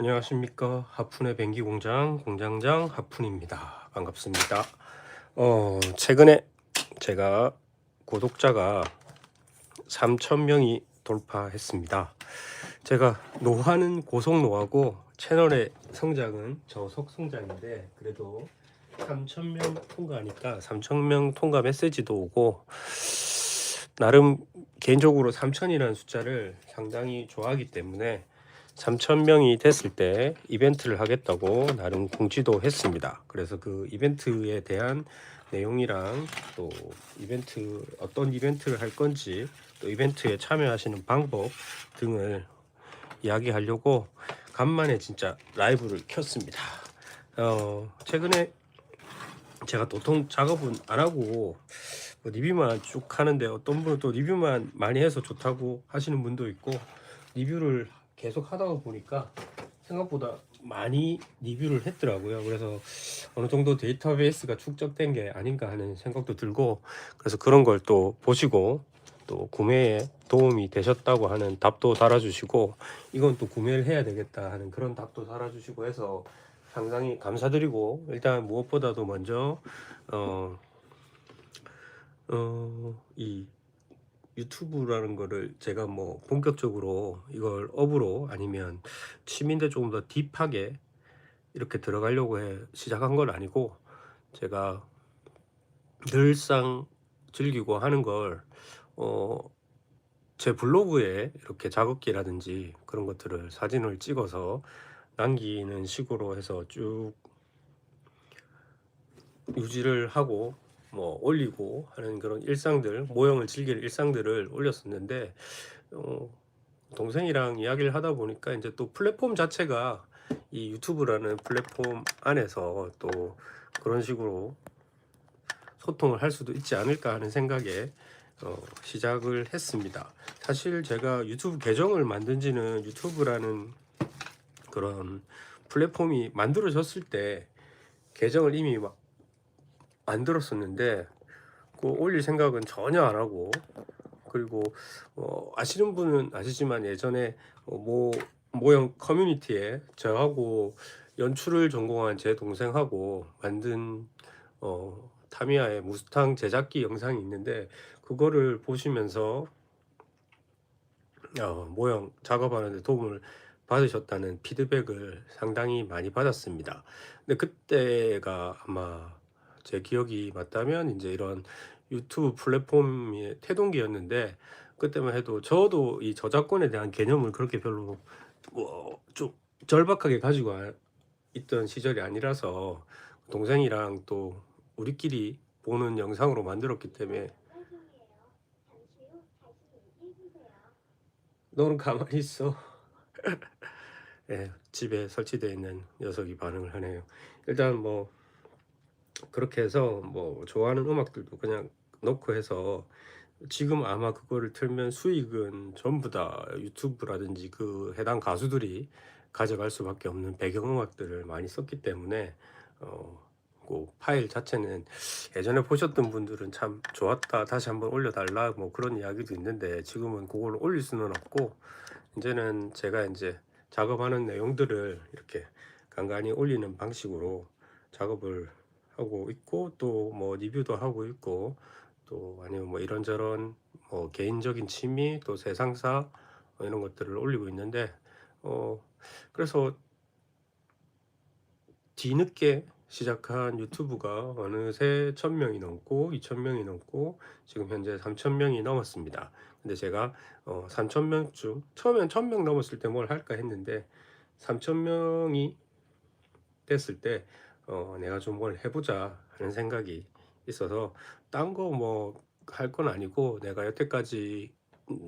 안녕하십니까. 하푼의 뱅기 공장 공장장 하푼입니다. 반갑습니다. 어 최근에 제가 구독자가 3천명이 돌파했습니다. 제가 노화는 고속노화고 채널의 성장은 저속 성장인데 그래도 3천명 통과하니까 3천명 통과 메시지도 오고 나름 개인적으로 3천이라는 숫자를 상당히 좋아하기 때문에 3,000명이 됐을 때 이벤트를 하겠다고 나름 공지도 했습니다. 그래서 그 이벤트에 대한 내용이랑 또 이벤트 어떤 이벤트를 할 건지 또 이벤트에 참여하시는 방법 등을 이야기하려고 간만에 진짜 라이브를 켰습니다. 어, 최근에 제가 도통 작업은 안 하고 뭐 리뷰만 쭉 하는데 어떤 분은 또 리뷰만 많이 해서 좋다고 하시는 분도 있고 리뷰를 계속 하다 보니까 생각보다 많이 리뷰를 했더라고요. 그래서 어느 정도 데이터베이스가 축적된 게 아닌가 하는 생각도 들고 그래서 그런 걸 또 보시고 또 구매에 도움이 되셨다고 하는 답도 달아주시고 이건 또 구매를 해야 되겠다 하는 그런 답도 달아주시고 해서 상당히 감사드리고 일단 무엇보다도 먼저 어, 어, 이 유튜브라는 거를 제가 뭐 본격적으로 이걸 업으로 아니면 취미인데 조금 더 딥하게 이렇게 들어가려고 해 시작한 건 아니고 제가 늘상 즐기고 하는 걸 어, 제 블로그에 이렇게 작업기라든지 그런 것들을 사진을 찍어서 남기는 식으로 해서 쭉 유지를 하고 뭐 올리고 하는 그런 일상들 모형을 즐길 일상들을 올렸었는데 어, 동생이랑 이야기를 하다 보니까 이제 또 플랫폼 자체가 이 유튜브라는 플랫폼 안에서 또 그런 식으로 소통을 할 수도 있지 않을까 하는 생각에 어, 시작을 했습니다. 사실 제가 유튜브 계정을 만든 지는 유튜브라는 그런 플랫폼이 만들어졌을 때 계정을 이미 막 만들었었는데 그 올릴 생각은 전혀 안 하고 그리고 어, 아시는 분은 아시지만 예전에 어, 모 모형 커뮤니티에 저하고 연출을 전공한 제 동생하고 만든 어, 타미야의 무스탕 제작기 영상이 있는데 그거를 보시면서 어, 모형 작업하는데 도움을 받으셨다는 피드백을 상당히 많이 받았습니다. 근데 그때가 아마 제 기억이 맞다면 이제 이런 유튜브 플랫폼의 태동기였는데 그때만 해도 저도 이 저작권에 대한 개념을 그렇게 별로 뭐 좀 절박하게 가지고 아- 있던 시절이 아니라서 동생이랑 또 우리끼리 보는 영상으로 만들었기 때문에 너는 가만히 있어. 예, 집에 설치되어 있는 녀석이 반응을 하네요. 일단 뭐 그렇게 해서 뭐 좋아하는 음악들도 그냥 넣고 해서 지금 아마 그거를 틀면 수익은 전부 다 유튜브라든지 그 해당 가수들이 가져갈 수밖에 없는 배경음악들을 많이 썼기 때문에 어, 그 파일 자체는 예전에 보셨던 분들은 참 좋았다 다시 한번 올려달라 뭐 그런 이야기도 있는데 지금은 그걸 올릴 수는 없고 이제는 제가 이제 작업하는 내용들을 이렇게 간간히 올리는 방식으로 작업을 하고 있고 또 뭐 리뷰도 하고 있고 또 아니면 뭐 이런저런 뭐 개인적인 취미 또 세상사 뭐 이런 것들을 올리고 있는데 어 그래서 뒤늦게 시작한 유튜브가 어느새 1000명이 넘고 2000명이 넘고 지금 현재 3000명이 넘었습니다. 근데 제가 어 3000명쯤 처음엔 1000명 넘었을 때 뭘 할까 했는데 3000명이 됐을 때 어, 내가 좀 뭘 해보자 하는 생각이 있어서 딴 거 뭐 할 건 아니고 내가 여태까지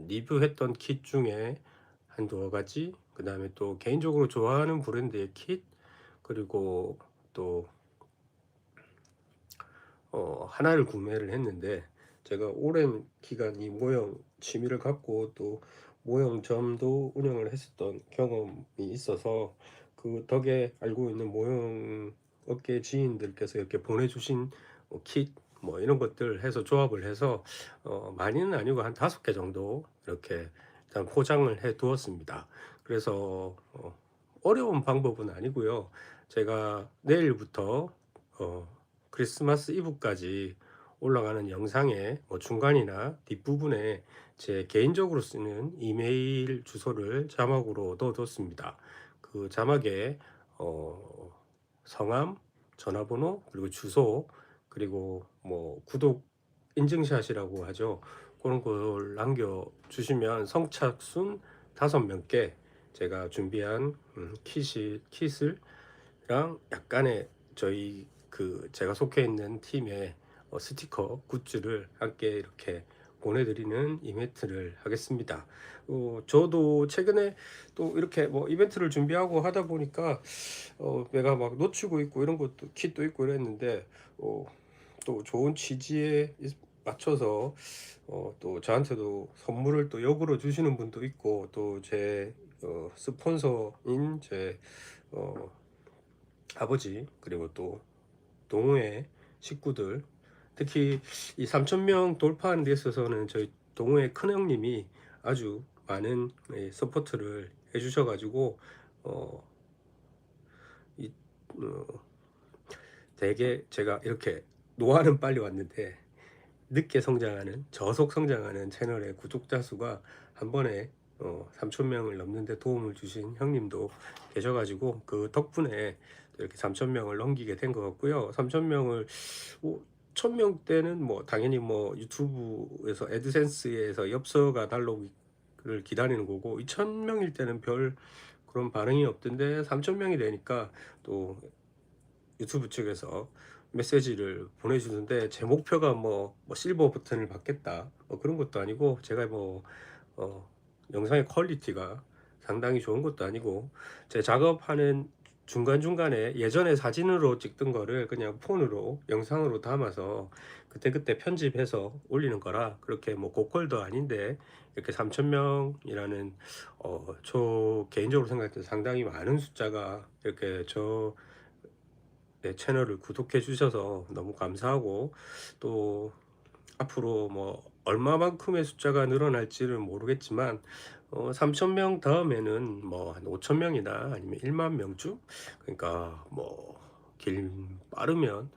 리뷰했던 킷 중에 한 두어 가지 그 다음에 또 개인적으로 좋아하는 브랜드의 킷 그리고 또 어, 하나를 구매를 했는데 제가 오랜 기간 이 모형 취미를 갖고 또 모형점도 운영을 했었던 경험이 있어서 그 덕에 알고 있는 모형 업계 지인들께서 이렇게 보내주신 뭐 킷, 뭐 이런 것들 해서 조합을 해서 어, 많이는 아니고 한 다섯 개 정도 이렇게 일단 포장을 해 두었습니다. 그래서 어, 어려운 방법은 아니고요. 제가 내일부터 어, 크리스마스 이브까지 올라가는 영상의 뭐 중간이나 뒷부분에 제 개인적으로 쓰는 이메일 주소를 자막으로 넣어뒀습니다. 그 자막에 어, 성함, 전화번호, 그리고 주소, 그리고 뭐 구독 인증샷이라고 하죠. 그런 걸 남겨 주시면 성착순 다섯 명께 제가 준비한 음, 킷이 킷을랑 약간의 저희 그 제가 속해 있는 팀의 어, 스티커 굿즈를 함께 이렇게 보내드리는 이벤트를 하겠습니다. 어, 저도 최근에 또 이렇게 뭐 이벤트를 준비하고 하다 보니까 어, 내가 막 놓치고 있고 이런 것도 kit도 있고 이랬는데 어, 또 좋은 취지에 있- 맞춰서 어, 또 저한테도 선물을 또 역으로 주시는 분도 있고 또제 어, 스폰서인 제 어, 아버지 그리고 또 동호회 식구들 특히 이 3,000명 돌파하는 데 있어서는 저희 동호회 큰 형님이 아주 많은 예, 서포트를 해주셔가지고 어, 이, 어, 되게 제가 이렇게 노화는 빨리 왔는데 늦게 성장하는 저속 성장하는 채널의 구독자 수가 한 번에 어, 3천 명을 넘는데 도움을 주신 형님도 계셔가지고 그 덕분에 이렇게 3천 명을 넘기게 된 것 같고요. 3천 명을 뭐, 1000명 때는 뭐 당연히 뭐 유튜브에서 애드센스에서 엽서가 달라오기를 기다리는 거고 2000명일 때는 별 그런 반응이 없던데 3000명이 되니까 또 유튜브 측에서 메시지를 보내주는데 제 목표가 뭐, 뭐 실버 버튼을 받겠다. 뭐 그런 것도 아니고 제가 뭐 어, 영상의 퀄리티가 상당히 좋은 것도 아니고 제 작업하는 중간중간에 예전에 사진으로 찍던 거를 그냥 폰으로 영상으로 담아서 그때그때 편집해서 올리는 거라 그렇게 뭐 고퀄도 아닌데 이렇게 3,000명이라는 어, 저 개인적으로 생각할 때 상당히 많은 숫자가 이렇게 저내 채널을 구독해 주셔서 너무 감사하고 또 앞으로 뭐 얼마만큼의 숫자가 늘어날지는 모르겠지만 어, 3,000명 다음에는 뭐 한 5,000명이나 아니면 1만 명쯤 그러니까 뭐 길 빠르면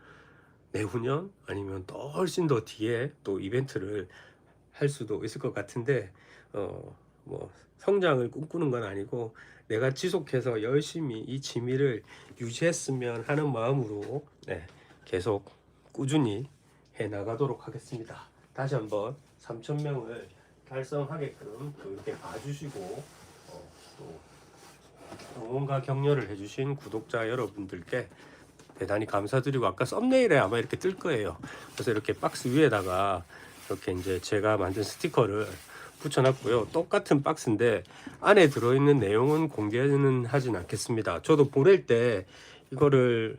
내후년 아니면 더 훨씬 더 뒤에 또 이벤트를 할 수도 있을 것 같은데 어 뭐 성장을 꿈꾸는 건 아니고 내가 지속해서 열심히 이 취미를 유지했으면 하는 마음으로 네, 계속 꾸준히 해 나가도록 하겠습니다. 다시 한번 3천 명을 달성하게끔 또 이렇게 봐주시고 어, 또 응원과 격려를 해주신 구독자 여러분들께 대단히 감사드리고 아까 썸네일에 아마 이렇게 뜰 거예요. 그래서 이렇게 박스 위에다가 이렇게 이제 제가 만든 스티커를 붙여놨고요. 똑같은 박스인데 안에 들어있는 내용은 공개는 하진 않겠습니다. 저도 보낼 때 이거를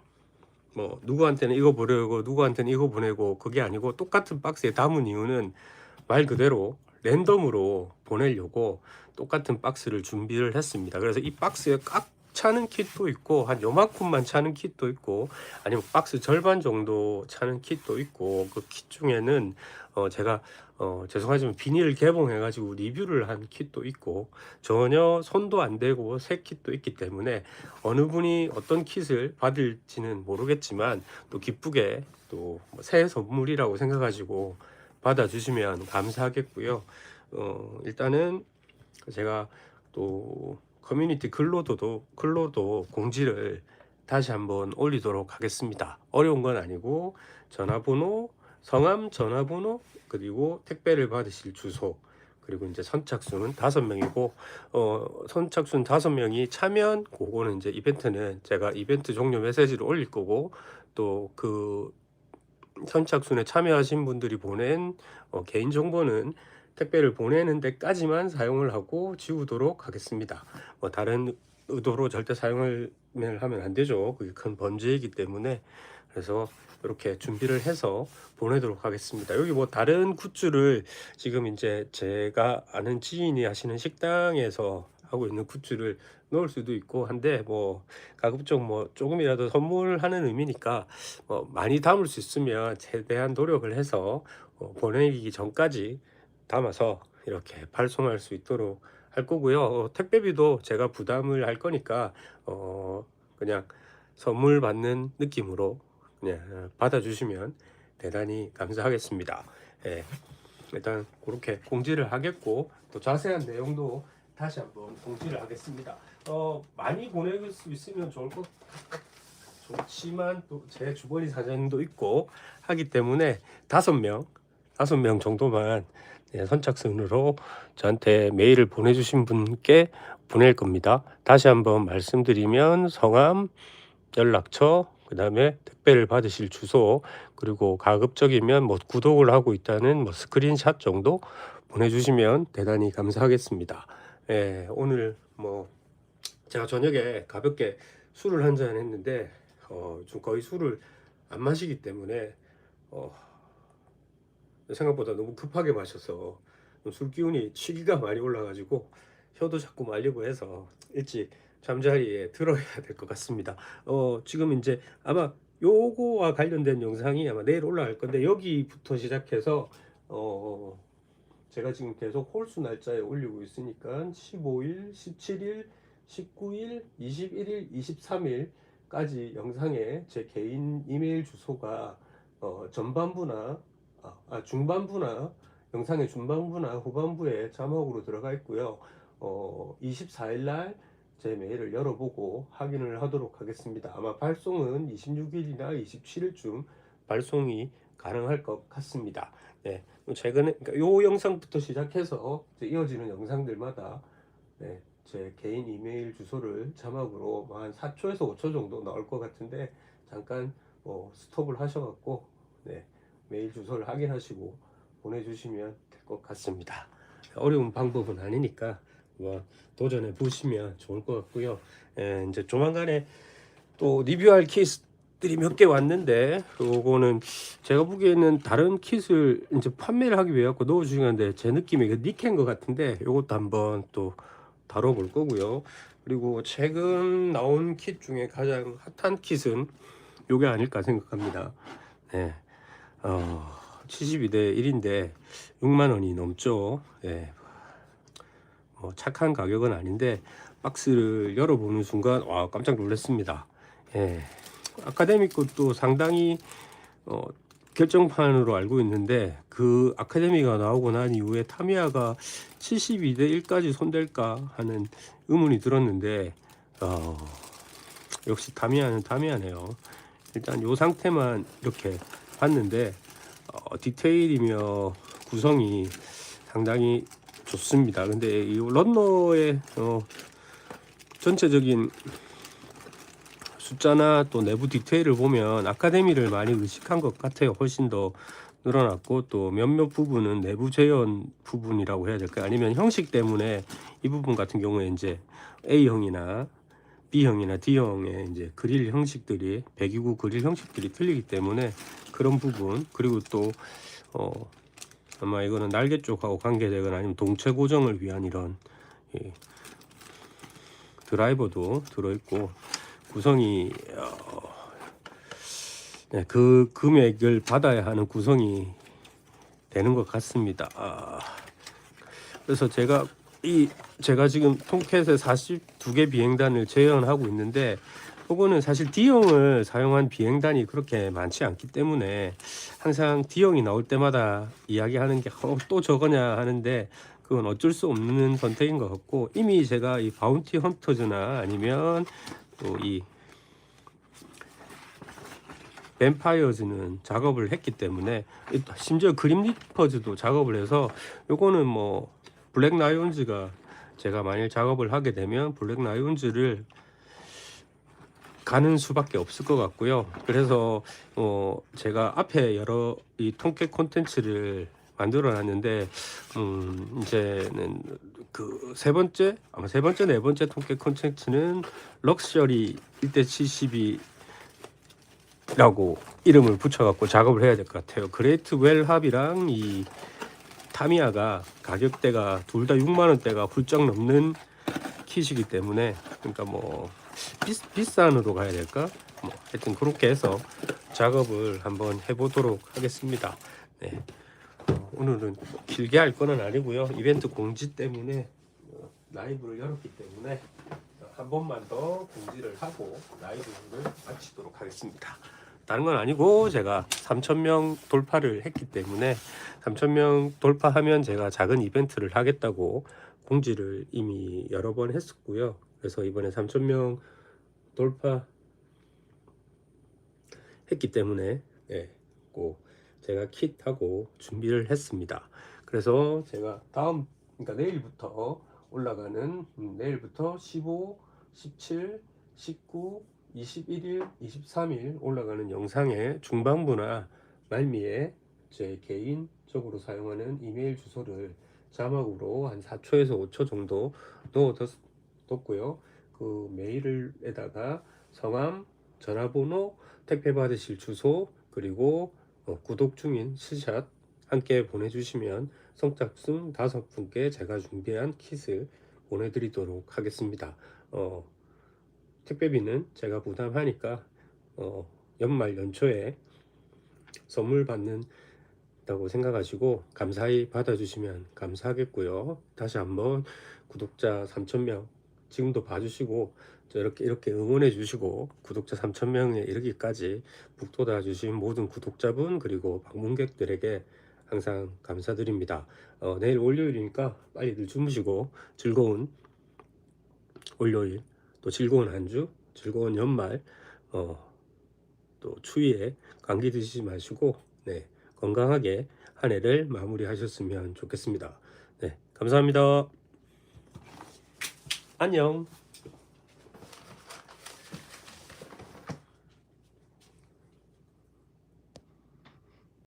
뭐 누구한테는 이거 보내고 누구한테는 이거 보내고 그게 아니고 똑같은 박스에 담은 이유는 말 그대로 랜덤으로 보내려고 똑같은 박스를 준비를 했습니다. 그래서 이 박스에 꽉 차는 kit도 있고 한 요만큼만 차는 kit도 있고 아니면 박스 절반 정도 차는 kit도 있고 그 킷 중에는 어 제가 어 죄송하지만 비닐 개봉해 가지고 리뷰를 한 kit도 있고 전혀 손도 안 대고 새 kit도 있기 때문에 어느 분이 어떤 킷을 받을지는 모르겠지만 또 기쁘게 또 새 선물이라고 생각하시고 받아주시면 감사하겠고요. 어, 일단은 제가 또 커뮤니티 글로도 글로도 공지를 다시 한번 올리도록 하겠습니다. 어려운 건 아니고 전화번호, 성함, 전화번호 그리고 택배를 받으실 주소 그리고 이제 선착순은 다섯 명이고 어 선착순 다섯 명이 차면 그거는 이제 이벤트는 제가 이벤트 종료 메시지를 올릴 거고 또 그 선착순에 참여하신 분들이 보낸 어, 개인 정보는 택배를 보내는 데까지만 사용을 하고 지우도록 하겠습니다. 뭐 다른 의도로 절대 사용을 하면 안 되죠. 그게 큰 번제이기 때문에 그래서 이렇게 준비를 해서 보내도록 하겠습니다. 여기 뭐 다른 굿즈를 지금 이제 제가 아는 지인이 하시는 식당에서 하고 있는 굿즈를 넣을 수도 있고 한데 뭐 가급적 뭐 조금이라도 선물하는 의미니까 뭐 많이 담을 수 있으면 최대한 노력을 해서 어, 보내기 전까지 담아서 이렇게 발송할 수 있도록 할 거고요. 어, 택배비도 제가 부담을 할 거니까 어, 그냥 선물 받는 느낌으로 그냥 어, 받아주시면 대단히 감사하겠습니다. 예, 일단 그렇게 공지를 하겠고 또 자세한 내용도 다시 한번 공지를 하겠습니다. 어, 많이 보낼 수 있으면 좋을 것 좋지만 또 제 주거리 사장도 있고 하기 때문에 다섯 명 다섯 명 정도만 네, 선착순으로 저한테 메일을 보내주신 분께 보낼 겁니다. 다시 한번 말씀드리면 성함, 연락처, 그 다음에 택배를 받으실 주소, 그리고 가급적이면 뭐 구독을 하고 있다는 뭐 스크린샷 정도 보내주시면 대단히 감사하겠습니다. 예, 오늘 뭐 제가 저녁에 가볍게 술을 한 잔 했는데 어, 좀 거의 술을 안 마시기 때문에 어, 생각보다 너무 급하게 마셔서 좀술 기운이 취기가 많이 올라가지고 혀도 자꾸 말리고 해서 일찍 잠자리에 들어야 될 것 같습니다. 어, 지금 이제 아마 요거와 관련된 영상이 아마 내일 올라갈 건데 여기부터 시작해서 어, 제가 지금 계속 홀수 날짜에 올리고 있으니까 15일, 17일, 19일, 21일, 23일까지 영상에 제 개인 이메일 주소가 어, 전반부나 아, 아, 중반부나 영상의 중반부나 후반부에 자막으로 들어가 있고요. 어, 24일 날 제 메일을 열어보고 확인을 하도록 하겠습니다. 아마 발송은 26일이나 27일쯤 발송이 가능할 것 같습니다. 네, 최근에 그러니까 요 영상부터 시작해서 이어지는 영상들마다 네, 제 개인 이메일 주소를 자막으로 뭐한 4초에서 5초 정도 나올 것 같은데 잠깐 뭐 스톱을 하셔갖고 네, 메일 주소를 확인하시고 보내주시면 될 것 같습니다. 어려운 방법은 아니니까 뭐 도전해 보시면 좋을 것 같고요. 예, 이제 조만간에 또 리뷰할 키트들이 몇 개 왔는데 요거는 제가 보기에는 다른 킷을 이제 판매를 하기 위해 갖고 넣어 주시는데 제 느낌이 그 니켄 것 같은데 요것도 한번 또 다뤄볼 거고요. 그리고 최근 나온 킷 중에 가장 핫한 킷은 요게 아닐까 생각합니다. 네. 어, 72대 1인데 6만 원이 넘죠. 예. 뭐 착한 가격은 아닌데 박스를 열어보는 순간 와 깜짝 놀랐습니다. 예. 아카데미 것도 상당히 어, 결정판으로 알고 있는데 그 아카데미가 나오고 난 이후에 타미야가 72대 1까지 손댈까 하는 의문이 들었는데 어, 역시 타미야는 타미야네요. 일단 요 상태만 이렇게 봤는데 어, 디테일이며 구성이 상당히 좋습니다. 근데 이 런너의 어, 전체적인 숫자나 또 내부 디테일을 보면 아카데미를 많이 의식한 것 같아요. 훨씬 더 늘어났고 또 몇몇 부분은 내부 재현 부분이라고 해야 될까요? 아니면 형식 때문에 이 부분 같은 경우에 이제 A형이나 B형이나 D형의 이제 그릴 형식들이 배기구 그릴 형식들이 틀리기 때문에 그런 부분 그리고 또 어, 아마 이거는 날개 쪽하고 관계되거나 아니면 동체 고정을 위한 이런 예, 드라이버도 들어있고 구성이 어, 네, 그 금액을 받아야 하는 구성이 되는 것 같습니다. 아, 그래서 제가 이 제가 지금 통캣의 42개 비행단을 재현하고 있는데 요거는 사실 D형을 사용한 비행단이 그렇게 많지 않기 때문에 항상 D형이 나올 때마다 이야기하는 게 또 저거냐 하는데 그건 어쩔 수 없는 선택인 것 같고 이미 제가 이 바운티 헌터즈나 아니면 또 이 뱀파이어즈는 작업을 했기 때문에 심지어 그림 리퍼즈도 작업을 해서 요거는 뭐 블랙 라이온즈가 제가 만일 작업을 하게 되면 블랙 라이온즈를 가는 수밖에 없을 것 같고요. 그래서 어 제가 앞에 여러 이 통깨 콘텐츠를 만들어 놨는데 음 이제는 그 세 번째 아마 세 번째 네 번째 통깨 콘텐츠는 럭셔리 1대 72 라고 이름을 붙여갖고 작업을 해야 될 것 같아요. 그레이트 웰 합이랑 이 타미야가 가격대가 둘 다 6만 원대가 훌쩍 넘는 kit이기 때문에 그러니까 뭐 비, 비싼으로 가야 될까? 뭐 하여튼 그렇게 해서 작업을 한번 해보도록 하겠습니다. 네. 어, 오늘은 길게 할 거는 아니고요. 이벤트 공지 때문에 어, 라이브를 열었기 때문에 한 번만 더 공지를 하고 라이브를 마치도록 하겠습니다. 다른 건 아니고 제가 3,000명 돌파를 했기 때문에 3,000명 돌파하면 제가 작은 이벤트를 하겠다고 공지를 이미 여러 번 했었고요. 그래서 이번에 3,000명 돌파 했기 때문에 예, 꼭 제가 킷하고 준비를 했습니다. 그래서 제가 다음 그러니까 내일부터 올라가는 음, 내일부터 15, 17, 19, 21일, 23일 올라가는 영상의 중반부나 말미에 제 개인적으로 사용하는 이메일 주소를 자막으로 한 4초에서 5초 정도 넣어뒀고요. 그 메일에다가 성함, 전화번호, 택배 받으실 주소 그리고 어, 구독 중인 스샷 함께 보내주시면 성작순 다섯 분께 제가 준비한 킷을 보내드리도록 하겠습니다. 어, 택배비는 제가 부담하니까 어, 연말 연초에 선물 받는다고 생각하시고 감사히 받아주시면 감사하겠고요. 다시 한번 구독자 3,000명 지금도 봐주시고 저 이렇게 이렇게 응원해 주시고 구독자 3,000명에 이르기까지 북돋아 주신 모든 구독자분 그리고 방문객들에게 항상 감사드립니다. 어, 내일 월요일이니까 빨리들 주무시고 즐거운 월요일 또 즐거운 한 주 즐거운 연말 어, 또 추위에 감기 드시지 마시고 네, 건강하게 한 해를 마무리하셨으면 좋겠습니다. 네, 감사합니다. 안녕.